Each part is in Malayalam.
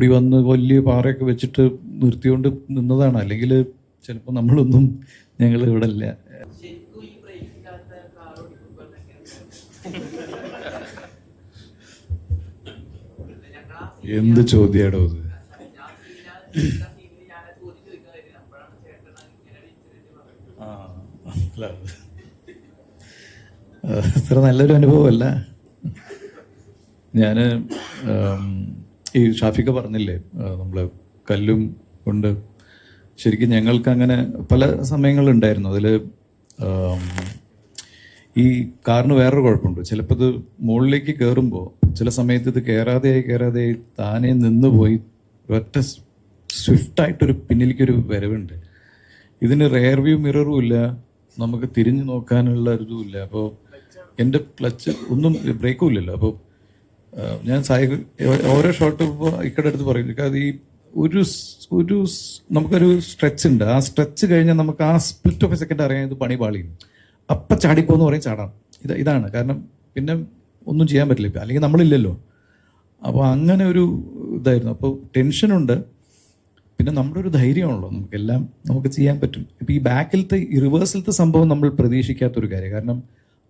ഓടി വന്ന് വലിയ പാറയൊക്കെ വെച്ചിട്ട് നിർത്തിക്കൊണ്ട് നിന്നതാണ്. അല്ലെങ്കിൽ ചിലപ്പോൾ നമ്മളൊന്നും ഞങ്ങൾ ഇവിടെ ഇല്ല എന്ത് ചോദ്യാടോ scene ആ അത് അത്ര നല്ലൊരു അനുഭവമല്ല. ഞാൻ ഈ ഷാഫിക്ക പറഞ്ഞില്ലേ നമ്മൾ കല്ലും കൊണ്ട് ശരിക്കും ഞങ്ങൾക്ക് അങ്ങനെ പല സമയങ്ങളുണ്ടായിരുന്നു. അതിൽ ഈ കാറിന് വേറൊരു കുഴപ്പമുണ്ട്. ചിലപ്പോൾ ഇത് മുകളിലേക്ക് കയറുമ്പോൾ ചില സമയത്ത് ഇത് കയറാതെയായി കയറാതെയായി താനേ നിന്ന് പോയി ഒറ്റ സ്വിഫ്റ്റായിട്ടൊരു പിന്നിലേക്കൊരു വരവുണ്ട്. ഇതിന് റെയർ വ്യൂ മിററും ഇല്ല. നമുക്ക് തിരിഞ്ഞു നോക്കാനുള്ള ഒരു ഇതും ഇല്ല. അപ്പോൾ എന്റെ ക്ലച്ച് ഒന്നും ബ്രേക്കും ഇല്ലല്ലോ. അപ്പോൾ ഞാൻ സായി ഓരോ ഷോട്ട് ഇക്കടെ അടുത്ത് പറയും. അത് ഈ ഒരു ഒരു നമുക്കൊരു സ്ട്രെച്ച് ഉണ്ട്. ആ സ്ട്രെച്ച് കഴിഞ്ഞാൽ നമുക്ക് ആ സ്പ്ലിറ്റ് ഓഫ് എ സെക്കൻഡ് അറിയാൻ ഇത് പണി പാളിയും. അപ്പം ചാടിപ്പോന്ന് പറയും ചാടാം. ഇത് ഇതാണ്. കാരണം പിന്നെ ഒന്നും ചെയ്യാൻ പറ്റില്ല ഇപ്പം. അല്ലെങ്കിൽ നമ്മളില്ലല്ലോ. അപ്പോൾ അങ്ങനെ ഒരു ഇതായിരുന്നു. അപ്പോൾ ടെൻഷനുണ്ട് പിന്നെ നമ്മുടെ ഒരു ധൈര്യമാണല്ലോ. നമുക്കെല്ലാം നമുക്ക് ചെയ്യാൻ പറ്റും. ഇപ്പം ഈ ബാക്കിലത്തെ ഈ റിവേഴ്സിലത്തെ സംഭവം നമ്മൾ പ്രതീക്ഷിക്കാത്തൊരു കാര്യം. കാരണം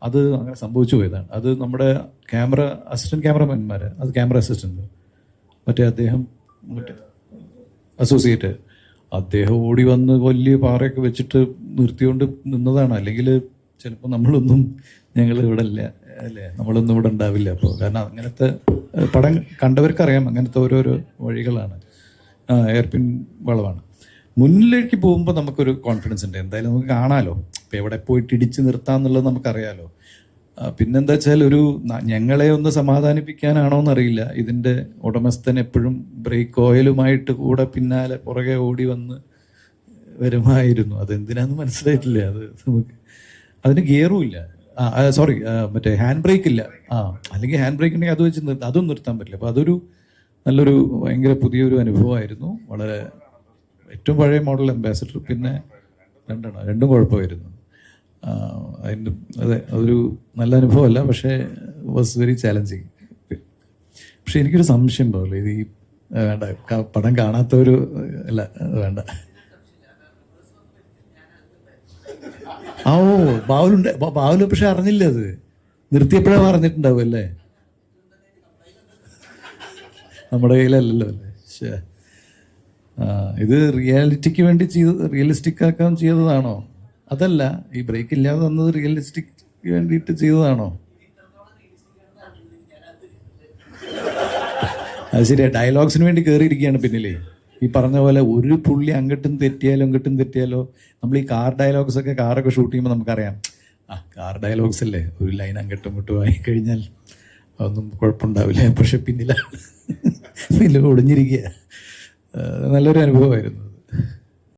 അത് അങ്ങനെ സംഭവിച്ചു പോയതാണ്. അത് നമ്മുടെ ക്യാമറ അസിസ്റ്റന്റ് ക്യാമറമാൻമാർ അത് ക്യാമറ അസിസ്റ്റന്റ് മറ്റേ അദ്ദേഹം മറ്റേ അസോസിയേറ്റ് അദ്ദേഹം ഓടി വന്ന് വലിയ പാറയൊക്കെ വെച്ചിട്ട് നിർത്തിക്കൊണ്ട് നിന്നതാണ്. അല്ലെങ്കിൽ ചിലപ്പോൾ നമ്മളൊന്നും ഞങ്ങൾ ഇവിടെ ഇല്ല അല്ലേ? നമ്മളൊന്നും ഇവിടെ ഉണ്ടാവില്ല. അപ്പോൾ കാരണം അങ്ങനത്തെ പടം കണ്ടവർക്കറിയാം. അങ്ങനത്തെ ഓരോരോ വഴികളാണ്. എയർപിൻ വളവാണ്. മുന്നിലേക്ക് പോകുമ്പോൾ നമുക്കൊരു കോൺഫിഡൻസ് ഉണ്ട്. എന്തായാലും നമുക്ക് കാണാമല്ലോ ഇപ്പം എവിടെ പോയിട്ട് ഇടിച്ച് നിർത്താമെന്നുള്ളത് നമുക്കറിയാലോ. പിന്നെന്താ വെച്ചാൽ ഒരു ഞങ്ങളെ ഒന്ന് സമാധാനിപ്പിക്കാനാണോ എന്നറിയില്ല ഇതിന്റെ ഉടമസ്ഥൻ എപ്പോഴും ബ്രേക്ക് ഓയിലുമായിട്ട് കൂടെ പിന്നാലെ പുറകെ ഓടി വന്ന് വരുമായിരുന്നു. അതെന്തിനാന്ന് മനസ്സിലായിട്ടില്ല. അത് നമുക്ക് അതിന് ഗിയറും ഇല്ല ആ സോറി മറ്റേ ഹാൻഡ് ബ്രേക്ക് ഇല്ല. ആ അല്ലെങ്കിൽ ഹാൻഡ് ബ്രേക്ക് ഉണ്ടെങ്കിൽ അത് വെച്ച് അതും നിർത്താൻ പറ്റില്ല. അപ്പോൾ അതൊരു നല്ലൊരു ഭയങ്കര പുതിയൊരു അനുഭവമായിരുന്നു. വളരെ ഏറ്റവും പഴയ മോഡൽ അംബാസിഡർ പിന്നെ രണ്ടെണ്ണം. രണ്ടും കുഴപ്പമായിരുന്നു. അതിന്റെ അതെ അതൊരു നല്ല അനുഭവമല്ല പക്ഷേ വാസ് വെരി ചാലഞ്ചിങ് പക്ഷെ എനിക്കൊരു സംശയം പോലെ ഇത് ഈ വേണ്ട പടം കാണാത്തൊരു അല്ല വേണ്ട. ഓ ബാവുലുണ്ട് ബാവുൽ പക്ഷെ അറിഞ്ഞില്ല അത്. നിർത്തിയപ്പോഴാണ് അറിഞ്ഞിട്ടുണ്ടാവും അല്ലേ? നമ്മുടെ കയ്യിലല്ലല്ലോ അല്ലേ. ഇത് റിയാലിറ്റിക്ക് വേണ്ടി ചെയ്ത് റിയലിസ്റ്റിക് ആക്കാൻ ചെയ്തതാണോ? അതല്ല ഈ ബ്രേക്ക് ഇല്ലാതെ വന്നത് റിയലിസ്റ്റിക് വേണ്ടിയിട്ട് ചെയ്തതാണോ? അത് ശരിയാ ഡയലോഗ്സിന് വേണ്ടി കയറിയിരിക്കുകയാണ് പിന്നിലേ. ഈ പറഞ്ഞ പോലെ ഒരു പുള്ളി അങ്ങോട്ടും തെറ്റിയാലോ ഇങ്ങോട്ടും തെറ്റിയാലോ നമ്മൾ ഈ കാർ ഡയലോഗ്സ് ഒക്കെ കാറൊക്കെ ഷൂട്ട് ചെയ്യുമ്പോൾ നമുക്കറിയാം. ആ കാർ ഡയലോഗ്സ് അല്ലേ? ഒരു ലൈൻ അങ്ങോട്ടും ഇങ്ങോട്ടും ആയി കഴിഞ്ഞാൽ അതൊന്നും കുഴപ്പമുണ്ടാവില്ല. പക്ഷെ പിന്നിലാണ്. പിന്നിൽ ഒളിഞ്ഞിരിക്കുക നല്ലൊരു അനുഭവമായിരുന്നു